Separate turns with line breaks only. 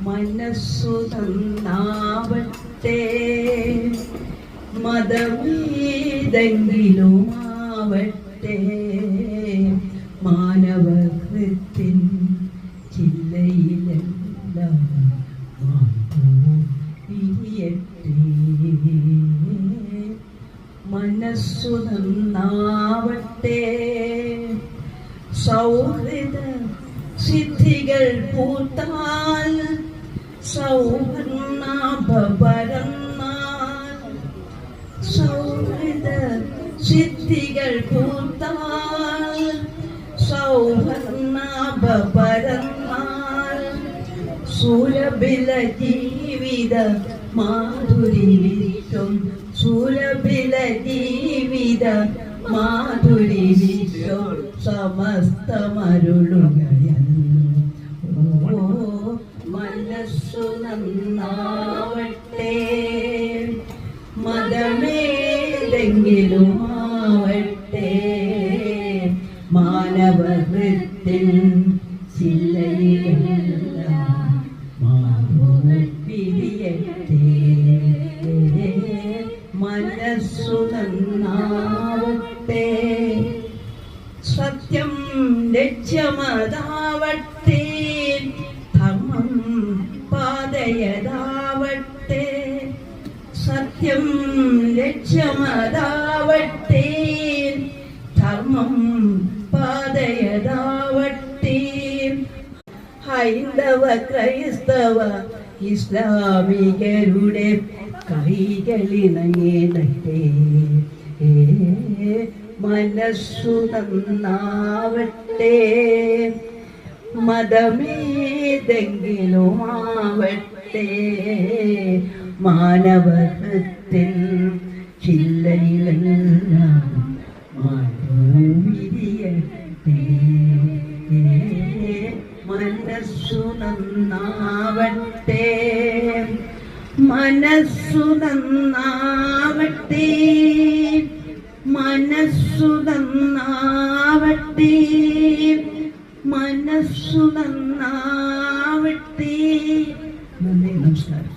മനസ്സു തന്നാവട്ടെ. മതമേതെങ്കിലുമാവട്ടെ. മാനവകൃത്തിൻ ചില്ലയിലെല്ലാം പിരിയട്ടെ മനസ്സു നന്നാവട്ടെ. സൗഹൃദ സിദ്ധികൾ പൂത്താൽ സൗവർണാഭ പരന്നാൽ സൗഹൃദ സിദ്ധികൾ പൂത്താൽ സൗവർണാഭ പരന്നാൽ സുരബില ജീവിത മാധുരി സുരബില ജീവിത മാധുരി സമസ്തമരുളുകയല്ലോ മനസ്സു നന്നാവട്ടെ. മതമേതെങ്കിലും ആവട്ടെ മാനവഹൃത്തിൻ ചില്ലയിലെല്ലാം മനസ്സു സത്യം ലക്ഷ്യമതാവട്ടെ. ധർമ്മം പാതയതാവട്ടെ. സത്യം ലക്ഷ്യമതാവട്ടെ. ധർമ്മം പാതയതാവട്ടെ. ഹൈന്ദവ ക്രൈസ്തവ ഇസ്ലാമികരുടെ കൈകളിണങ്ങേടട്ടെ മനസ്സു നന്നാവട്ടെ. മതമേതെങ്കിലുമാവട്ടെ. മാനവത്തിൽ ചില്ലയിലെല്ലാം മനസ്സു നന്നാവട്ടെ. മനസ്സു തന്നാവട്ടെ മനസ്സു തന്നാവട്ടെ മനസ്സു തന്നാവട്ടെ നന്ദി നമസ്കാരം.